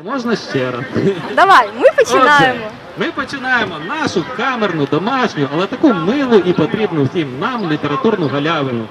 А можна ще раз? Давай, ми починаємо. Отже, ми починаємо нашу камерну, домашню, але таку милу і потрібну всім нам літературну галявину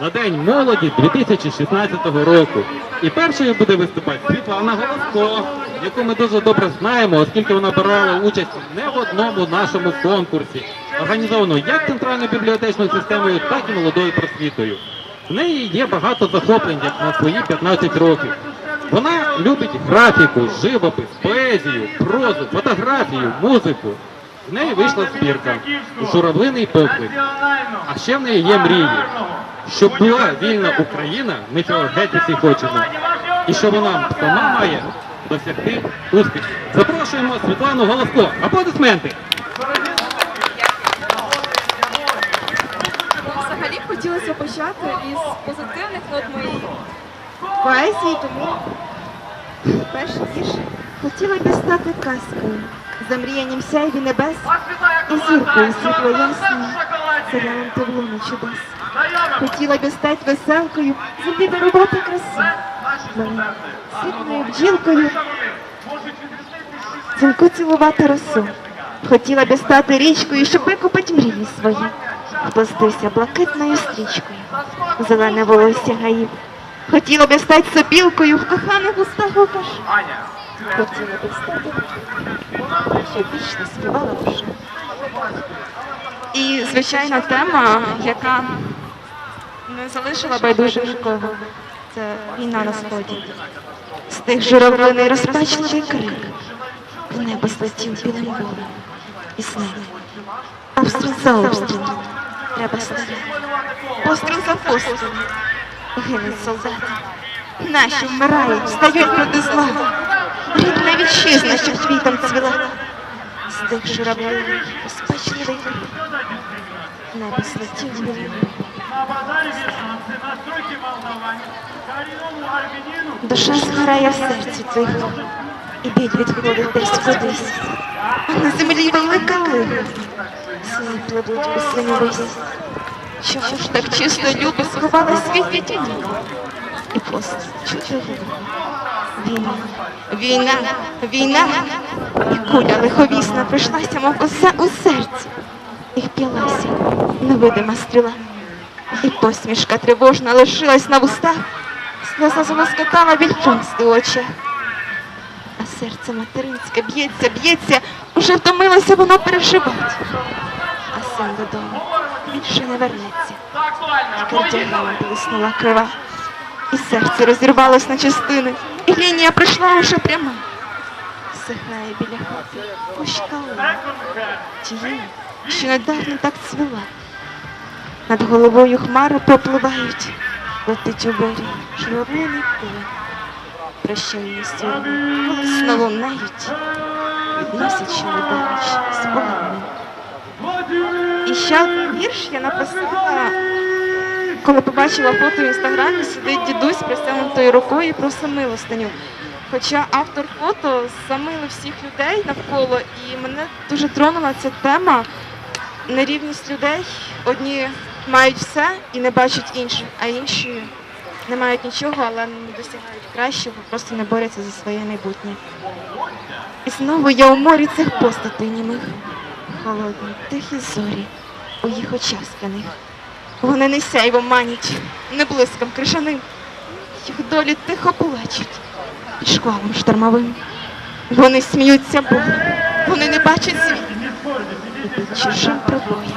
на День молоді 2016 року. І першою буде виступати Світлана Голоско, яку ми дуже добре знаємо, оскільки вона брала участь не в одному нашому конкурсі, організованому як центральною бібліотечною системою, так і молодою просвітою. В неї є багато захоплень як на свої 15 років. Вона любить графіку, живопис, поезію, прозу, фотографію, музику. В неї вийшла збірка Журавлиний поклик. А ще в неї є мрії, щоб була вільна Україна, ми цього геть усі хочемо. І що вона сама має досягти успіху. Запрошуємо Світлану Голоско. Аплодисменти! Взагалі хотілося почати із позитивних нот моєї. Поезії, тому перший вірш хотіла би стати казкою, замріянням сяйві небес і зіркою світло ясною, серіалом теплону чудес. Хотіла би стати веселкою, землі дарувати красу, ситною бджілкою, дзвінку цілувати росу. Хотіла би стати річкою, щоб викупити мрії свої. Впластився блакитною стрічкою, зелене волосся гаїв. Хотіла би стати сопілкою в коханих устах лукаш. Хотіла би стати, щоб вічно співала душа. І, звичайна тема, яка не залишила байдуже нікого, це війна на сході. З тих журавлиний розпачливий крик. В небо злетів білим волем і снег. Обстріл за обстрілом. Треба стріляти. Постріл за пострілом. Гинуть солдати. Наші вмирають, стають проти зла. Рідна вітчизна, що квітом цвіла. З тих журавлин розпачливий крик. В небо злетів. Душа згорає в серці тихо, і біль відходить десь кудись. А на землі велика лига. Сини пливуть у синьовись. Чого ж так чисто любо сховала світ від тіні? І пост чути Війна, війна, війна. І куля лиховісна прийшлася, мов коса у серці. І вп'ялася невидима стріла. І посмішка тривожна лишилась на вустах. Сльоза залоскотала від помсти очах. А серце материнське б'ється, б'ється, уже втомилося воно переживати. А син додому більше не вернеться. Кардягала блиснула крива. І серце розірвалось на частини, і лінія прийшла уже пряма. Сихає біля хати кущка липи, тієї, що недавно так цвіла. Над головою хмари пропливають, летить у берег журавлиний кулик. Прощальні сьогодні голосно лунають, відносячи ледач з полонин. Ще вірш я написала, коли побачила фото в інстаграмі, сидить дідусь простягнутою рукою і просить милостиню. Хоча автор фото замилив всіх людей навколо, і мене дуже тронула ця тема нерівність людей. Одні мають все і не бачать інших, а інші не мають нічого, але не досягають кращого, просто не борються за своє майбутнє. І знову я у морі цих постатей німих, холодні, тихі зорі, у їх очах скляних. Вони не сяйвом манять, не блиском крижаним, їх долі тихо плачуть під шквалом штормовим. Вони сміються Богу, вони не бачать світ. І під чужим прибоєм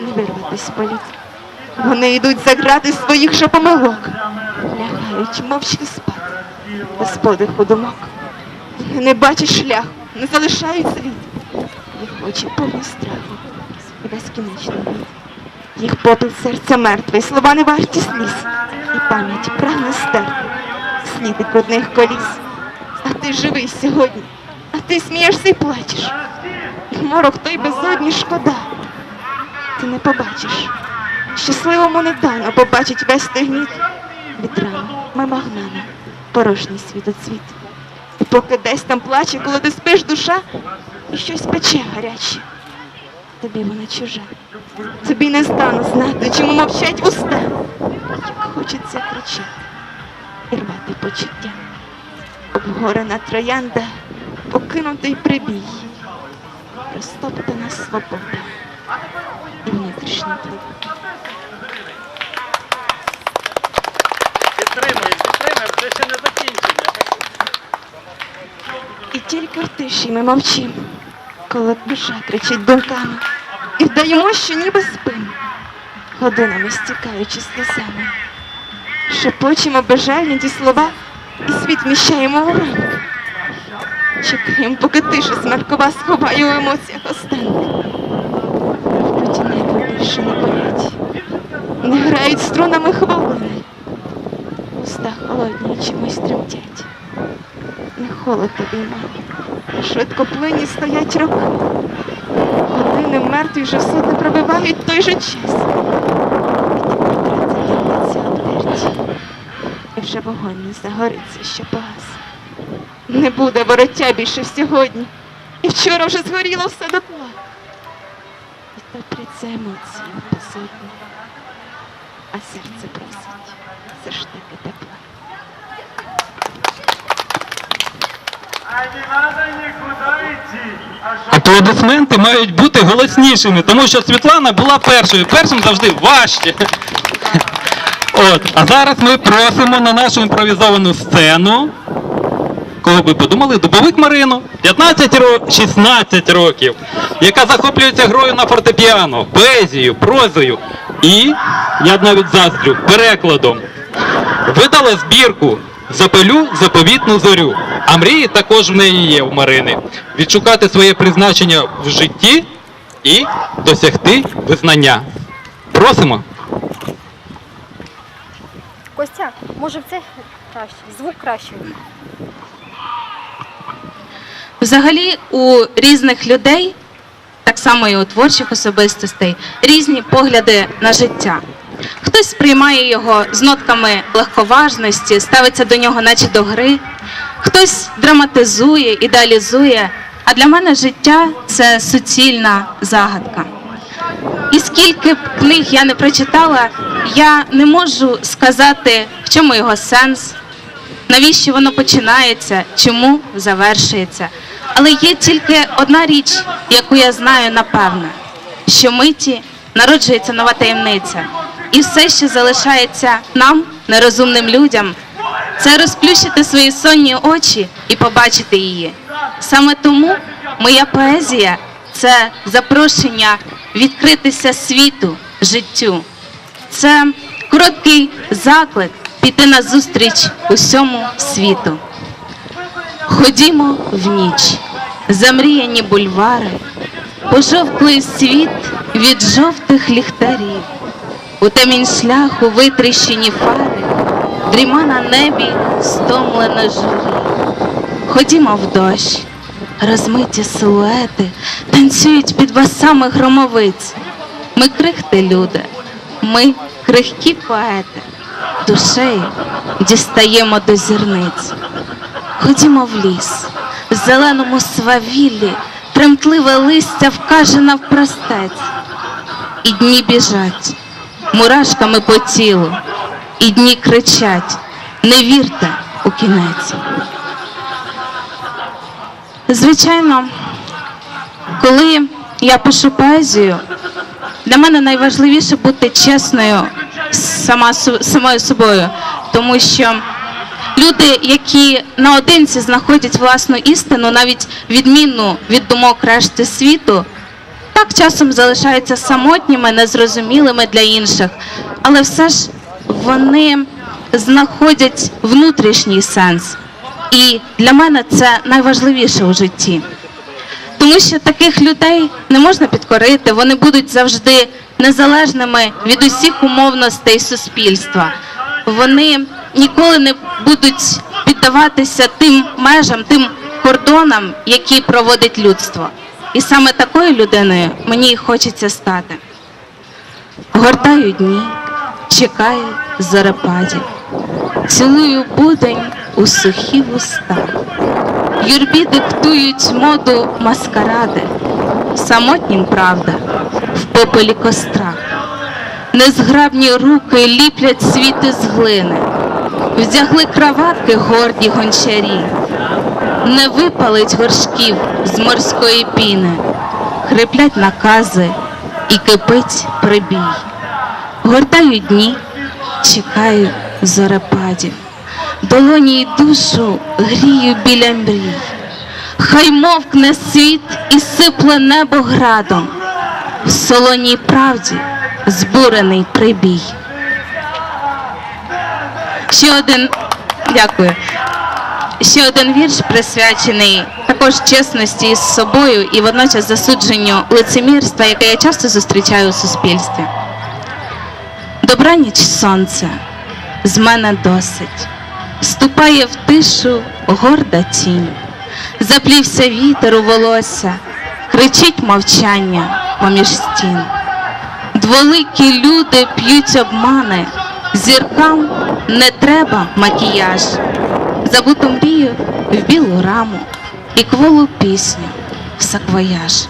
не вирватись політ. Вони йдуть за грати своїх же помилок, лягають мовчки спати, без подиху думок. Не бачать шляху, не залишають світ. Їх очі повні страху і безкінечний біль. Їх попіл серця мертве, слова не варті сліз, і пам'ять прагне стерти, сліди брудних коліс. А ти живий сьогодні, а ти смієшся і плачеш. Морок той безодні шкода. Ти не побачиш. Щасливому не дано побачить весь той гніт. Від ран мимо гнана, порожній світоцвіт. І поки десь там плаче, коли ти спиш душа, і щось пече гаряче. Тобі вона чужа. Тобі не стану знати, чому мовчать уста. Як хочеться кричати і рвати почуття. обгорена троянда, покинутий прибій, розтоптана свобода і внутрішній плід. Підтримуємо, підтримуємо, це ще не закінчення. І тільки в тиші ми мовчимо, коли душа кричить думками, і вдаємо, що ніби спимо, годинами стікаючи сльозами. Шепочемо бажальні ті слова, і світ вміщаємо у ранок. Чекаємо, поки тиша смеркова сховає у емоціях останнє. Тоді небо більше не болять, не грають струнами хвилини. Уста холодні чимось тремтять. Не холод тобі, мамо. Швидко плині стоять роки. Години мертві вже суди пробивають той же час. І вже вогонь не загориться, що погас. Не буде вороття більше сьогодні. І вчора вже згоріло все дотла. І топляться емоції безодні. А серце просить все ж таки тепла. А не надо никуда идти. А что Аплодисменти мають бути голоснішими, тому що Світлана була першою. Першим завжди важче. От, а зараз ми просимо на нашу імпровізовану сцену. Кого би подумали, дубовик Марину, 15 років, 16 років, яка захоплюється грою на фортепіано, поезією, прозою і, я навіть заздрю, перекладом. Видала збірку Запалю заповітну зорю. А мрії також в неї є у Марини. Відшукати своє призначення в житті і досягти визнання. Просимо. Костя, може в це краще, звук кращий. Взагалі у різних людей, так само і у творчих особистостей, різні погляди на життя. Хтось сприймає його з нотками легковажності, ставиться до нього, наче до гри, хтось драматизує, ідеалізує. А для мене життя це суцільна загадка. І скільки б книг я не прочитала, я не можу сказати, в чому його сенс, навіщо воно починається, чому завершується. Але є тільки одна річ, яку я знаю напевне, що миті народжується нова таємниця, і все, що залишається нам, нерозумним людям, це розплющити свої сонні очі і побачити її. Саме тому моя поезія це запрошення відкритися світу, життю. Це короткий заклик піти на зустріч усьому світу. Ходімо в ніч, замріяні бульвари, пожовклий світ від жовтих ліхтарів, у темінь шляху витріщені фари, дріма на небі стомлена журі. Ходімо в дощ, розмиті силуети танцюють під басами громовиць. Ми крихти люди, ми крихкі поети, душею дістаємо до зірниць. Ходімо в ліс, в зеленому свавіллі, тремтливе листя вкаже навпростець. І дні біжать, мурашками по тілу, і дні кричать, не вірте у кінець. Звичайно, коли я пишу поезію, для мене найважливіше бути чесною сама самою собою, тому що люди, які наодинці знаходять власну істину, навіть відмінну від думок решти світу, так часом залишаються самотніми, незрозумілими для інших, але все ж вони знаходять внутрішній сенс. І для мене це найважливіше у житті. Тому що таких людей не можна підкорити, вони будуть завжди незалежними від усіх умовностей суспільства. Вони ніколи не будуть піддаватися тим межам, тим кордонам, які проводить людство. І саме такою людиною мені і хочеться стати. Гортаю дні, чекаю зарепадів, цілую будень у сухі вуста. Юрбі диктують моду маскаради, самотнім правда, в попелі костра. Незграбні руки ліплять світи з глини, вдягли краватки горді гончарі, не випалить горшків з морської піни, хриплять накази і кипить прибій. Гортаю дні, чекаю зорепадів, долоні й душу грію біля мрій. Хай мовкне світ і сипле небо градом, в солоній правді збурений прибій. Ще один дякую. Ще один вірш присвячений також чесності з собою і водночас засудженню лицемірства, яке я часто зустрічаю у суспільстві. Добраніч сонце, з мене досить, ступає в тишу горда тінь, заплівся вітер у волосся, кричить мовчання поміж стін. Дволикі люди п'ють обмани, зіркам не треба макіяж забуту мрію в білу раму і кволу пісню в саквояж.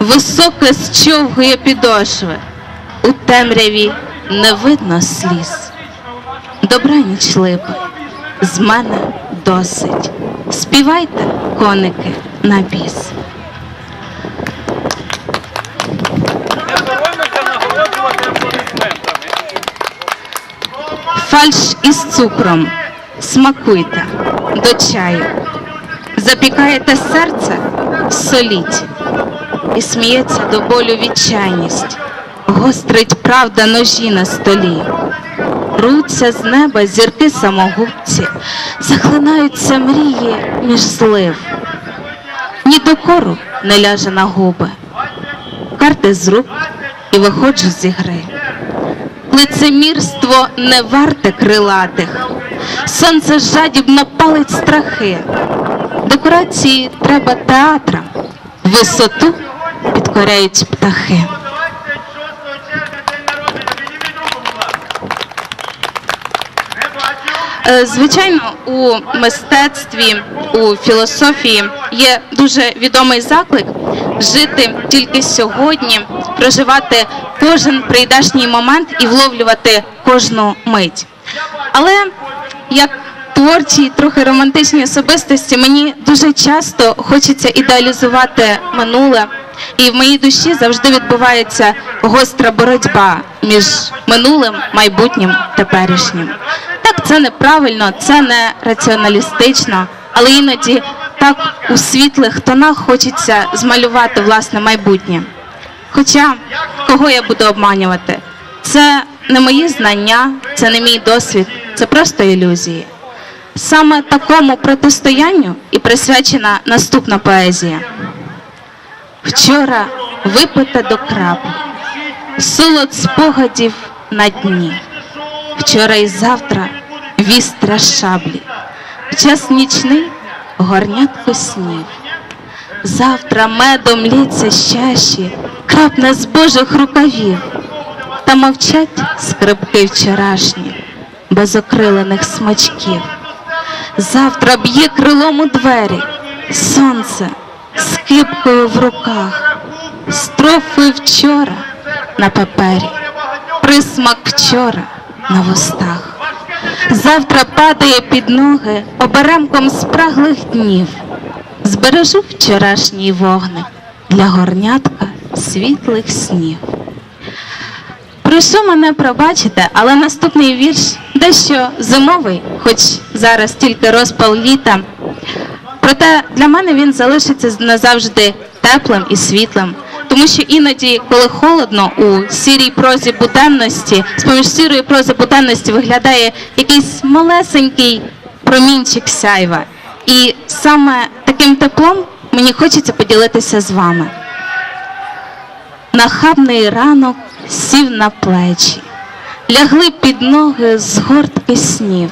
Високе счовгує підошви, у темряві не видно сліз. Добра ніч липа, з мене досить. Співайте, коники, на біс. Фальш із цукром смакуйте до чаю, запікаєте серце, соліть і сміється до болю відчайність, гострить правда ножі на столі. Руться з неба зірки самогубці, захлинаються мрії між злив, ні докору не ляже на губи, карти з рук і виходжу зі гри. Лицемірство не варте крилатих. Сонце жадібно палить страхи. Декорації треба театра, висоту підкоряють птахи. Е, звичайно, у мистецтві, у філософії є дуже відомий заклик жити тільки сьогодні, проживати кожен прийдешній момент і вловлювати кожну мить. Але як творчі, трохи романтичні особистості, мені дуже часто хочеться ідеалізувати минуле, і в моїй душі завжди відбувається гостра боротьба між минулим, майбутнім теперішнім. Так це неправильно, це не раціоналістично, але іноді так у світлих тонах хочеться змалювати власне майбутнє. Хоча кого я буду обманювати, це не мої знання, це не мій досвід це просто ілюзії. Саме такому протистоянню і присвячена наступна поезія. Вчора випита до краплі, солод спогадів на дні. Вчора і завтра вістра шаблі, час нічний горнятку снів. Завтра медом літься щаші, крапне з божих рукавів, та мовчать скрипки вчорашні без окрилених смачків. Завтра б'є крилом у двері, сонце з кипкою в руках, строфи вчора на папері, присмак вчора на вустах. Завтра падає під ноги оберемком спраглих днів. Збережу вчорашній вогник для горнятка світлих снів. Прошу мене пробачити, але наступний вірш дещо зимовий, хоч зараз тільки розпал літа. Проте для мене він залишиться назавжди теплим і світлим, тому що іноді, коли холодно, у сірій прозі буденності, з поміж сірої прози буденності виглядає якийсь малесенький промінчик сяйва. І саме таким теплом мені хочеться поділитися з вами. Нахабний ранок сів на плечі, лягли під ноги з гортки снів.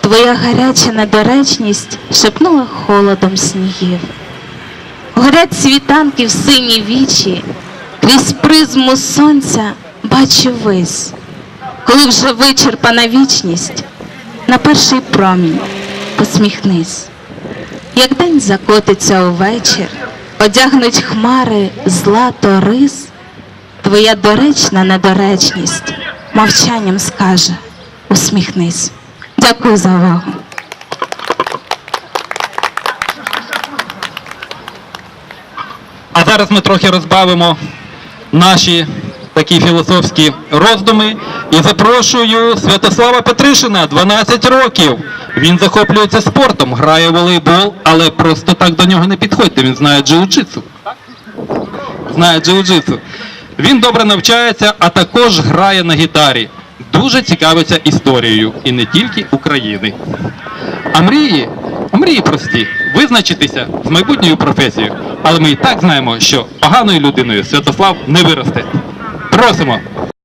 Твоя гаряча недоречність шепнула холодом снігів. Горять світанки в сині вічі, крізь призму сонця бачу вись, коли вже вичерпана вічність, на перший промінь посміхнись, як день закотиться увечір, одягнуть хмари злато рис. Твоя доречна недоречність мовчанням скаже, усміхнись. Дякую за увагу. А зараз ми трохи розбавимо наші такі філософські роздуми і запрошую Святослава Петришина, 12 років. Він захоплюється спортом, грає в волейбол, але просто так до нього не підходьте. Він знає джиу-джитсу. Знає джиу-джитсу. Він добре навчається, а також грає на гітарі. Дуже цікавиться історією і не тільки України. А мрії, мрії прості. Визначитися з майбутньою професією. Але ми і так знаємо, що поганою людиною Святослав не виросте. Просимо.